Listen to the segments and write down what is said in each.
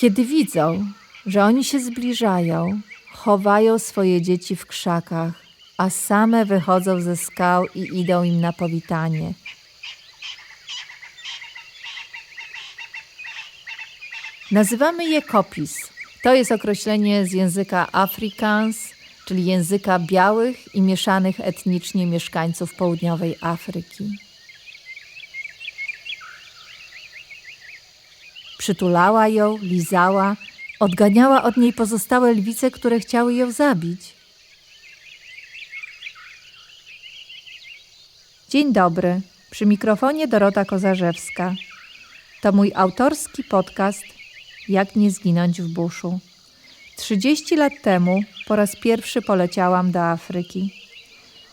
Kiedy widzą, że oni się zbliżają, chowają swoje dzieci w krzakach, a same wychodzą ze skał i idą im na powitanie. Nazywamy je kopis. To jest określenie z języka Afrikaans, czyli języka białych i mieszanych etnicznie mieszkańców południowej Afryki. Przytulała ją, lizała, odganiała od niej pozostałe lwice, które chciały ją zabić. Dzień dobry, przy mikrofonie Dorota Kozarzewska. To mój autorski podcast Jak nie zginąć w buszu. 30 lat temu po raz pierwszy poleciałam do Afryki.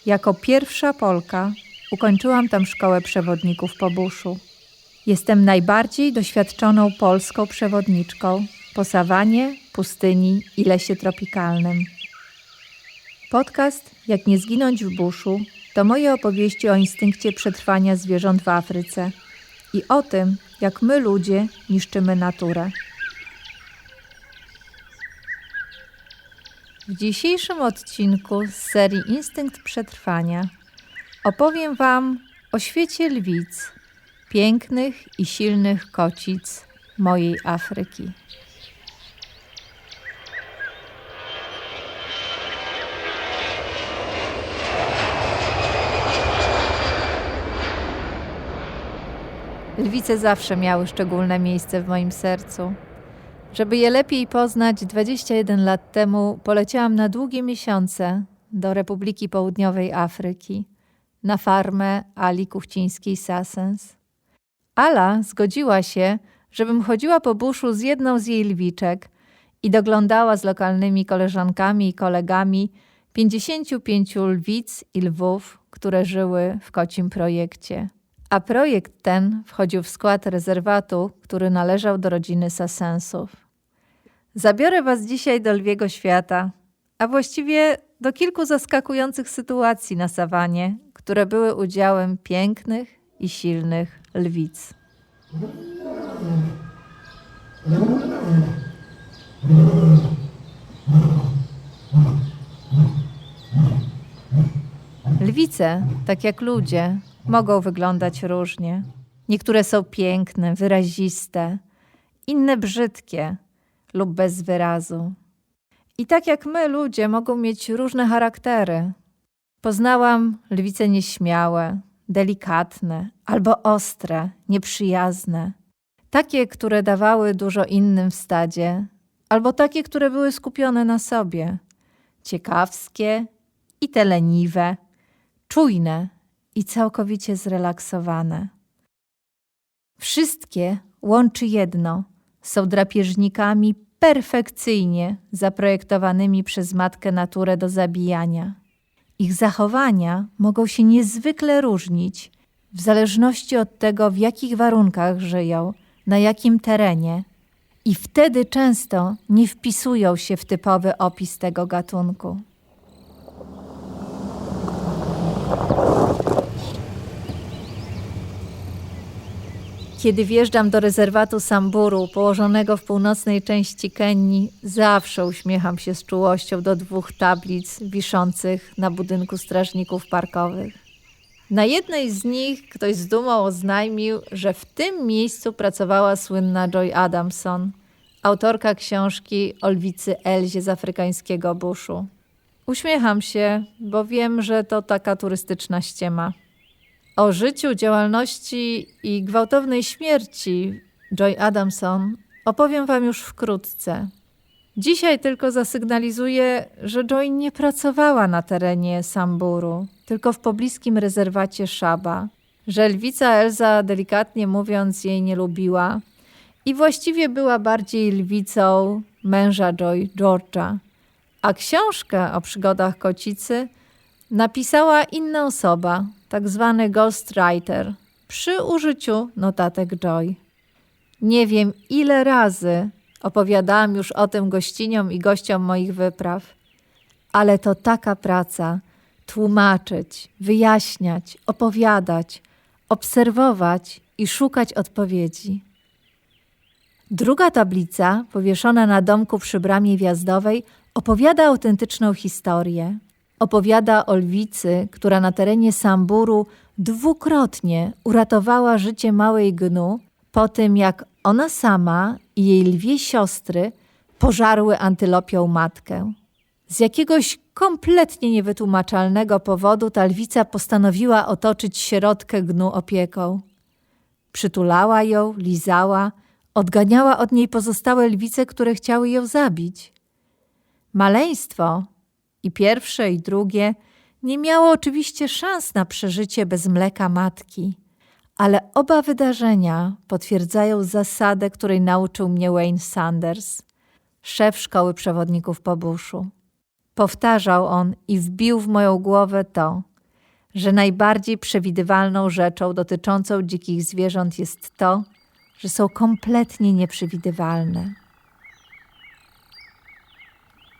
Jako pierwsza Polka ukończyłam tam szkołę przewodników po buszu. Jestem najbardziej doświadczoną polską przewodniczką po sawanie, pustyni i lesie tropikalnym. Podcast Jak nie zginąć w buszu to moje opowieści o instynkcie przetrwania zwierząt w Afryce i o tym, jak my ludzie niszczymy naturę. W dzisiejszym odcinku z serii Instynkt Przetrwania opowiem Wam o świecie lwic, pięknych i silnych kocic mojej Afryki. Lwice zawsze miały szczególne miejsce w moim sercu. Żeby je lepiej poznać, 21 lat temu poleciałam na długie miesiące do Republiki Południowej Afryki, na farmę Ali Kuchcińskiej Sassens. Ala zgodziła się, żebym chodziła po buszu z jedną z jej lwiczek i doglądała z lokalnymi koleżankami i kolegami 55 lwic i lwów, które żyły w kocim projekcie. A projekt ten wchodził w skład rezerwatu, który należał do rodziny Sassensów. Zabiorę Was dzisiaj do lwiego świata, a właściwie do kilku zaskakujących sytuacji na sawanie, które były udziałem pięknych i silnych lwic. Lwice, tak jak ludzie, mogą wyglądać różnie. Niektóre są piękne, wyraziste, inne brzydkie lub bez wyrazu. I tak jak my, ludzie, mogą mieć różne charaktery. Poznałam lwice nieśmiałe, delikatne albo ostre, nieprzyjazne. Takie, które dawały dużo innym w stadzie, albo takie, które były skupione na sobie. Ciekawskie i te leniwe, czujne i całkowicie zrelaksowane. Wszystkie łączy jedno: są drapieżnikami perfekcyjnie zaprojektowanymi przez matkę naturę do zabijania. Ich zachowania mogą się niezwykle różnić w zależności od tego, w jakich warunkach żyją, na jakim terenie, i wtedy często nie wpisują się w typowy opis tego gatunku. Kiedy wjeżdżam do rezerwatu Samburu, położonego w północnej części Kenii, zawsze uśmiecham się z czułością do dwóch tablic wiszących na budynku strażników parkowych. Na jednej z nich ktoś z dumą oznajmił, że w tym miejscu pracowała słynna Joy Adamson, autorka książki o lwicy Elzie z afrykańskiego buszu. Uśmiecham się, bo wiem, że to taka turystyczna ściema. O życiu, działalności i gwałtownej śmierci Joy Adamson opowiem Wam już wkrótce. Dzisiaj tylko zasygnalizuję, że Joy nie pracowała na terenie Samburu, tylko w pobliskim rezerwacie Szaba, że lwica Elza, delikatnie mówiąc, jej nie lubiła i właściwie była bardziej lwicą męża Joy, George'a. A książkę o przygodach kocicy napisała inna osoba, tak zwany ghostwriter, przy użyciu notatek Joy. Nie wiem, ile razy opowiadałam już o tym gościniom i gościom moich wypraw, ale to taka praca tłumaczyć, wyjaśniać, opowiadać, obserwować i szukać odpowiedzi. Druga tablica, powieszona na domku przy bramie wjazdowej, opowiada autentyczną historię. Opowiada o lwicy, która na terenie Samburu dwukrotnie uratowała życie małej gnu po tym, jak ona sama i jej lwie siostry pożarły antylopią matkę. Z jakiegoś kompletnie niewytłumaczalnego powodu ta lwica postanowiła otoczyć sierotkę gnu opieką. Przytulała ją, lizała, odganiała od niej pozostałe lwice, które chciały ją zabić. Maleństwo, i pierwsze, i drugie, nie miało oczywiście szans na przeżycie bez mleka matki, ale oba wydarzenia potwierdzają zasadę, której nauczył mnie Wayne Sanders, szef szkoły przewodników po buszu. Powtarzał on i wbił w moją głowę to, że najbardziej przewidywalną rzeczą dotyczącą dzikich zwierząt jest to, że są kompletnie nieprzewidywalne.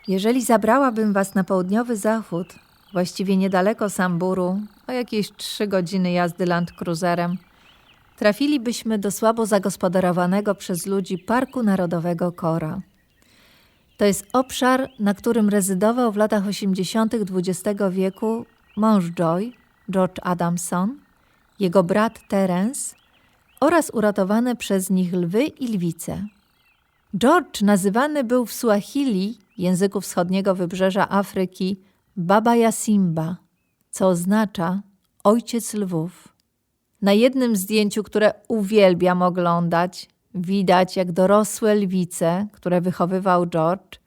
Jeżeli zabrałabym was na południowy zachód, właściwie niedaleko Samburu, o jakieś trzy godziny jazdy Land Cruiserem, trafilibyśmy do słabo zagospodarowanego przez ludzi Parku Narodowego Kora. To jest obszar, na którym rezydował w latach 80. XX wieku mąż Joy, George Adamson, jego brat Terence oraz uratowane przez nich lwy i lwice. George nazywany był w Suahili, języku wschodniego wybrzeża Afryki, Baba Yasimba, co oznacza ojciec lwów. Na jednym zdjęciu, które uwielbiam oglądać, widać jak dorosłe lwice, które wychowywał George,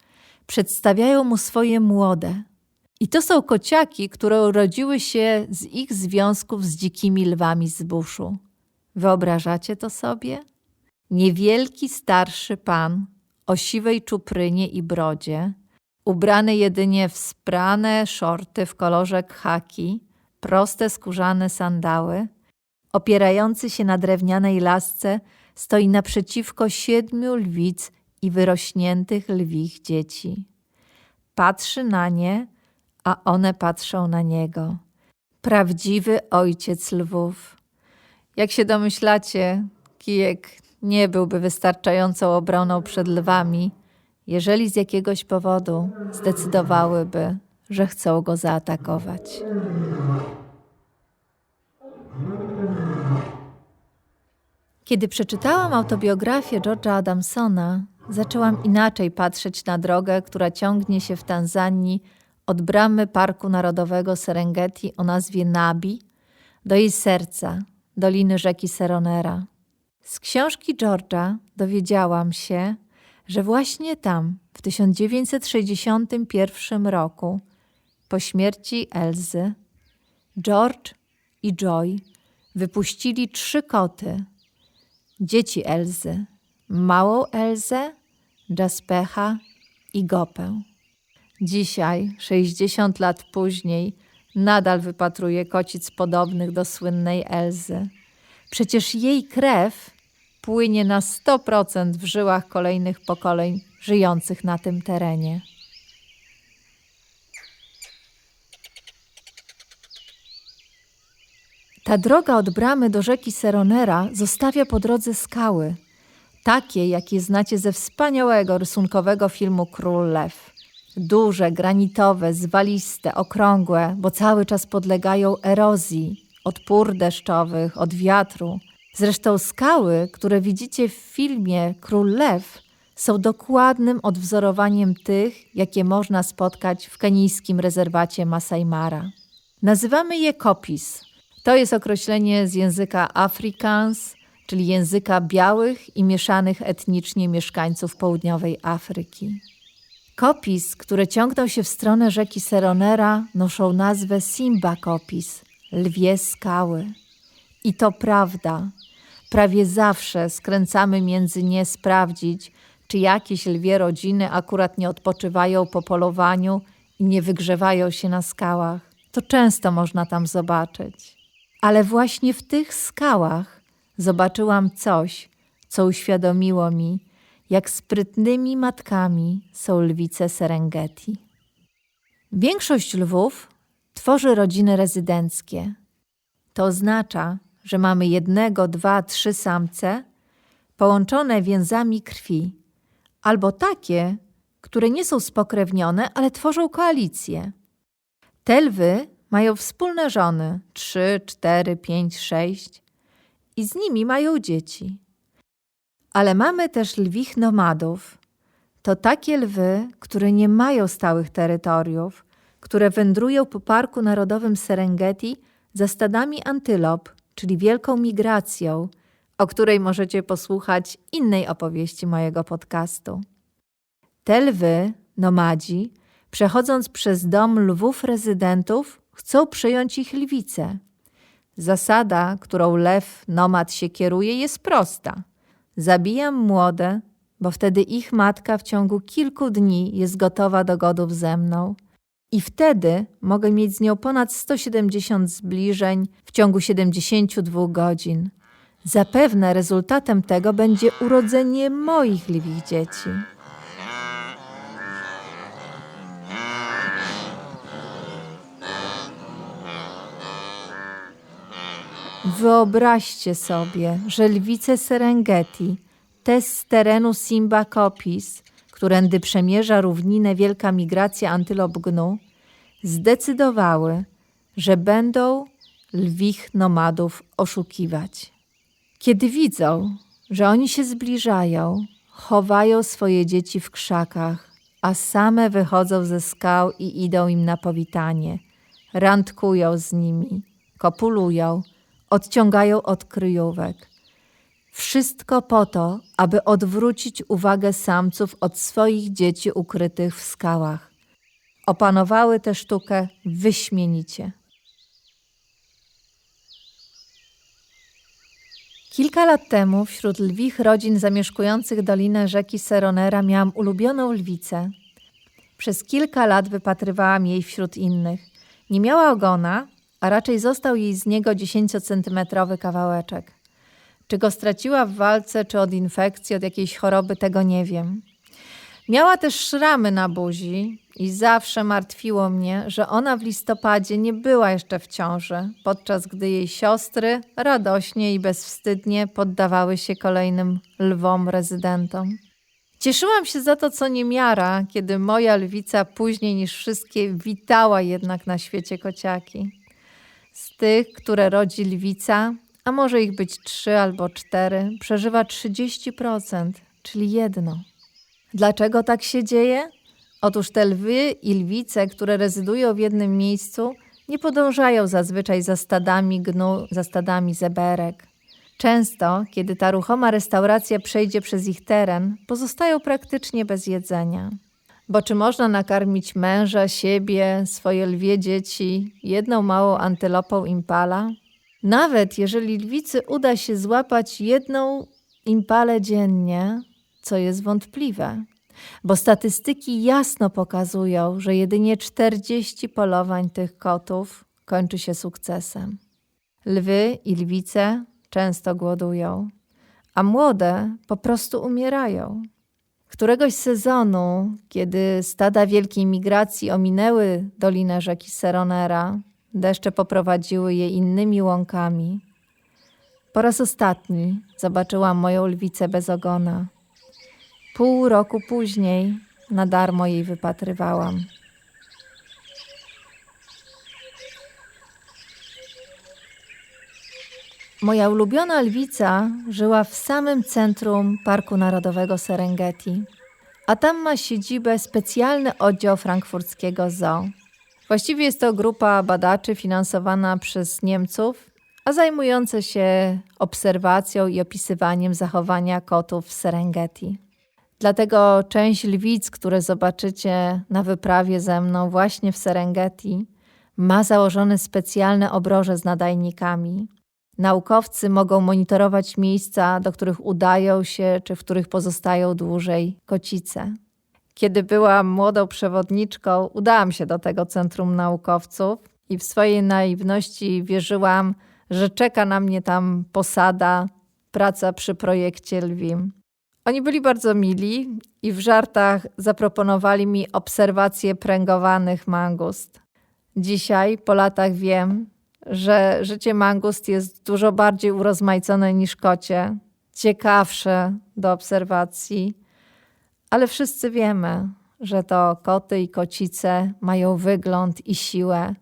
przedstawiają mu swoje młode. I to są kociaki, które urodziły się z ich związków z dzikimi lwami z buszu. Wyobrażacie to sobie? Niewielki starszy pan o siwej czuprynie i brodzie, ubrany jedynie w sprane szorty w kolorze khaki, proste skórzane sandały, opierający się na drewnianej lasce, stoi naprzeciwko siedmiu lwic i wyrośniętych lwich dzieci. Patrzy na nie, a one patrzą na niego. Prawdziwy ojciec lwów. Jak się domyślacie, kijek nie byłby wystarczającą obroną przed lwami, jeżeli z jakiegoś powodu zdecydowałyby, że chcą go zaatakować. Kiedy przeczytałam autobiografię George'a Adamsona, zaczęłam inaczej patrzeć na drogę, która ciągnie się w Tanzanii od bramy Parku Narodowego Serengeti o nazwie Nabi do jej serca, doliny rzeki Seronera. Z książki George'a dowiedziałam się, że właśnie tam, w 1961 roku, po śmierci Elzy, George i Joy wypuścili trzy koty, dzieci Elzy, małą Elzę, Jaspecha i Gopę. Dzisiaj, 60 lat później, nadal wypatruję kocic podobnych do słynnej Elzy. Przecież jej krew płynie na 100% w żyłach kolejnych pokoleń żyjących na tym terenie. Ta droga od bramy do rzeki Seronera zostawia po drodze skały, takie jakie znacie ze wspaniałego rysunkowego filmu Król Lew. Duże, granitowe, zwaliste, okrągłe, bo cały czas podlegają erozji od pór deszczowych, od wiatru. Zresztą skały, które widzicie w filmie Król Lew, są dokładnym odwzorowaniem tych, jakie można spotkać w kenijskim rezerwacie Masai Mara. Nazywamy je kopis. To jest określenie z języka Afrikaans, czyli języka białych i mieszanych etnicznie mieszkańców południowej Afryki. Kopis, które ciągną się w stronę rzeki Seronera, noszą nazwę Simba Kopis, lwie skały. I to prawda. Prawie zawsze skręcamy między nie sprawdzić, czy jakieś lwie rodziny akurat nie odpoczywają po polowaniu i nie wygrzewają się na skałach. To często można tam zobaczyć. Ale właśnie w tych skałach zobaczyłam coś, co uświadomiło mi, jak sprytnymi matkami są lwice Serengeti. Większość lwów tworzy rodziny rezydenckie. To oznacza, że mamy jednego, dwa, trzy samce, połączone więzami krwi, albo takie, które nie są spokrewnione, ale tworzą koalicję. Te lwy mają wspólne żony trzy, cztery, pięć, sześć i z nimi mają dzieci. Ale mamy też lwich nomadów. To takie lwy, które nie mają stałych terytoriów, które wędrują po Parku Narodowym Serengeti za stadami antylop, czyli wielką migracją, o której możecie posłuchać innej opowieści mojego podcastu. Te lwy, nomadzi, przechodząc przez dom lwów rezydentów, chcą przejąć ich lwice. Zasada, którą lew nomad się kieruje, jest prosta. Zabijam młode, bo wtedy ich matka w ciągu kilku dni jest gotowa do godów ze mną. I wtedy mogę mieć z nią ponad 170 zbliżeń w ciągu 72 godzin. Zapewne rezultatem tego będzie urodzenie moich lwich dzieci. Wyobraźcie sobie, że lwice Serengeti, te z terenu Simba Kopis, którędy przemierza równinę wielka migracja antylop gnu, zdecydowały, że będą lwich nomadów oszukiwać. Kiedy widzą, że oni się zbliżają, chowają swoje dzieci w krzakach, a same wychodzą ze skał i idą im na powitanie. Randkują z nimi, kopulują, odciągają od kryjówek. Wszystko po to, aby odwrócić uwagę samców od swoich dzieci ukrytych w skałach. Opanowały tę sztukę wyśmienicie. Kilka lat temu wśród lwich rodzin zamieszkujących dolinę rzeki Seronera miałam ulubioną lwicę. Przez kilka lat wypatrywałam jej wśród innych. Nie miała ogona, a raczej został jej z niego 10-centymetrowy kawałeczek. Czy go straciła w walce, czy od infekcji, od jakiejś choroby, tego nie wiem. Miała też szramy na buzi i zawsze martwiło mnie, że ona w listopadzie nie była jeszcze w ciąży, podczas gdy jej siostry radośnie i bezwstydnie poddawały się kolejnym lwom rezydentom. Cieszyłam się za to, co niemiara, kiedy moja lwica później niż wszystkie witała jednak na świecie kociaki. Z tych, które rodzi lwica, a może ich być trzy albo cztery, przeżywa 30%, czyli jedno. Dlaczego tak się dzieje? Otóż te lwy i lwice, które rezydują w jednym miejscu, nie podążają zazwyczaj za stadami gnu, za stadami zeberek. Często, kiedy ta ruchoma restauracja przejdzie przez ich teren, pozostają praktycznie bez jedzenia. Bo czy można nakarmić męża, siebie, swoje lwie dzieci jedną małą antylopą impala? Nawet jeżeli lwicy uda się złapać jedną impalę dziennie, co jest wątpliwe, bo statystyki jasno pokazują, że jedynie 40 polowań tych kotów kończy się sukcesem. Lwy i lwice często głodują, a młode po prostu umierają. Któregoś sezonu, kiedy stada wielkiej migracji ominęły dolinę rzeki Seronera, deszcze poprowadziły je innymi łąkami. Po raz ostatni zobaczyłam moją lwicę bez ogona. Pół roku później na darmo jej wypatrywałam. Moja ulubiona lwica żyła w samym centrum Parku Narodowego Serengeti, a tam ma siedzibę specjalny oddział frankfurckiego zoo. Właściwie jest to grupa badaczy finansowana przez Niemców, a zajmująca się obserwacją i opisywaniem zachowania kotów w Serengeti. Dlatego część lwic, które zobaczycie na wyprawie ze mną właśnie w Serengeti, ma założone specjalne obroże z nadajnikami. Naukowcy mogą monitorować miejsca, do których udają się, czy w których pozostają dłużej kocice. Kiedy byłam młodą przewodniczką, udałam się do tego centrum naukowców i w swojej naiwności wierzyłam, że czeka na mnie tam posada, praca przy projekcie lwim. Oni byli bardzo mili i w żartach zaproponowali mi obserwację pręgowanych mangust. Dzisiaj, po latach, wiem, że życie mangust jest dużo bardziej urozmaicone niż kocie, ciekawsze do obserwacji, ale wszyscy wiemy, że to koty i kocice mają wygląd i siłę.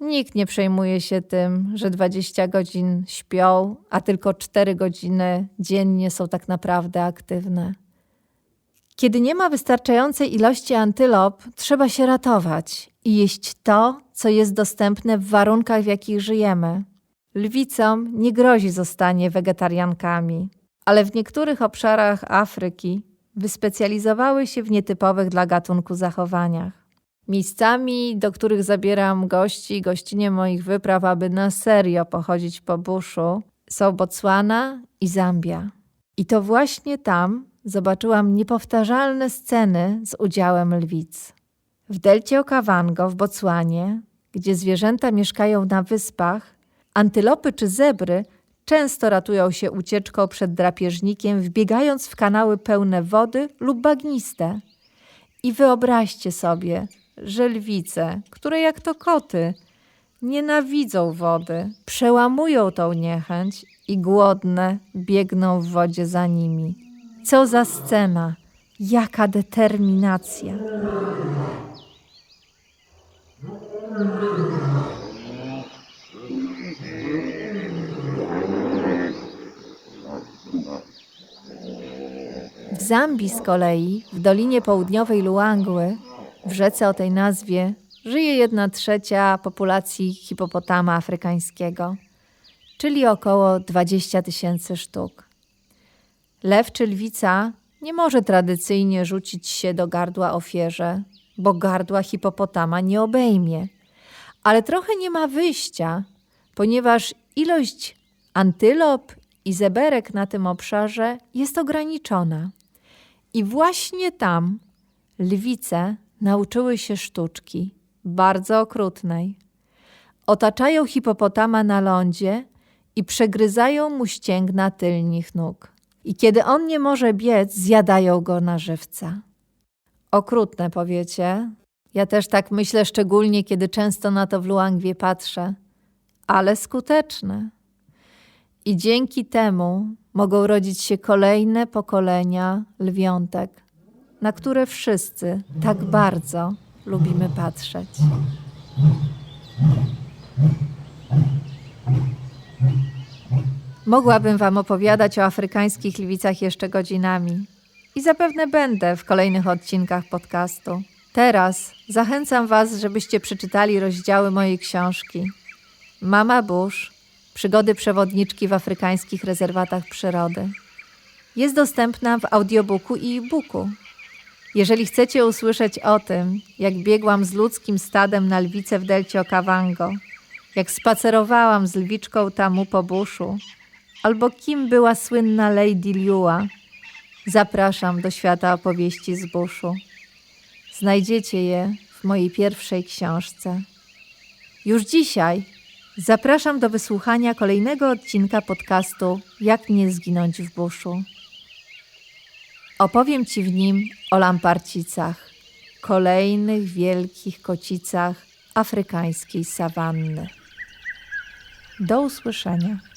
Nikt nie przejmuje się tym, że 20 godzin śpią, a tylko 4 godziny dziennie są tak naprawdę aktywne. Kiedy nie ma wystarczającej ilości antylop, trzeba się ratować i jeść to, co jest dostępne w warunkach, w jakich żyjemy. Lwicom nie grozi zostanie wegetariankami, ale w niektórych obszarach Afryki wyspecjalizowały się w nietypowych dla gatunku zachowaniach. Miejscami, do których zabieram gości i gościnie moich wypraw, aby na serio pochodzić po buszu, są Botswana i Zambia. I to właśnie tam zobaczyłam niepowtarzalne sceny z udziałem lwic. W delcie Okavango w Botswanie, gdzie zwierzęta mieszkają na wyspach, antylopy czy zebry często ratują się ucieczką przed drapieżnikiem, wbiegając w kanały pełne wody lub bagniste. I wyobraźcie sobie, że lwice, które jak to koty, nienawidzą wody, przełamują tą niechęć i głodne biegną w wodzie za nimi. Co za scena, jaka determinacja. W Zambii z kolei, w Dolinie Południowej Luangły, w rzece o tej nazwie, żyje jedna trzecia populacji hipopotama afrykańskiego, czyli około 20 tysięcy sztuk. Lew czy lwica nie może tradycyjnie rzucić się do gardła ofierze, bo gardła hipopotama nie obejmie. Ale trochę nie ma wyjścia, ponieważ ilość antylop i zeberek na tym obszarze jest ograniczona. I właśnie tam lwice nauczyły się sztuczki, bardzo okrutnej. Otaczają hipopotama na lądzie i przegryzają mu ścięgna tylnych nóg. I kiedy on nie może biec, zjadają go na żywca. Okrutne, powiecie. Ja też tak myślę, szczególnie kiedy często na to w Luangwie patrzę, ale skuteczne. I dzięki temu mogą rodzić się kolejne pokolenia lwiątek, na które wszyscy tak bardzo lubimy patrzeć. Mogłabym Wam opowiadać o afrykańskich lwicach jeszcze godzinami i zapewne będę w kolejnych odcinkach podcastu. Teraz zachęcam Was, żebyście przeczytali rozdziały mojej książki Mama Bush Przygody przewodniczki w afrykańskich rezerwatach przyrody. Jest dostępna w audiobooku i e-booku. Jeżeli chcecie usłyszeć o tym, jak biegłam z ludzkim stadem na lwice w delcie Okavango, jak spacerowałam z lwiczką tamu po buszu, albo kim była słynna Lady Liua, zapraszam do świata opowieści z buszu. Znajdziecie je w mojej pierwszej książce. Już dzisiaj zapraszam do wysłuchania kolejnego odcinka podcastu Jak nie zginąć w buszu. Opowiem Ci w nim o lamparcicach, kolejnych wielkich kocicach afrykańskiej sawanny. Do usłyszenia.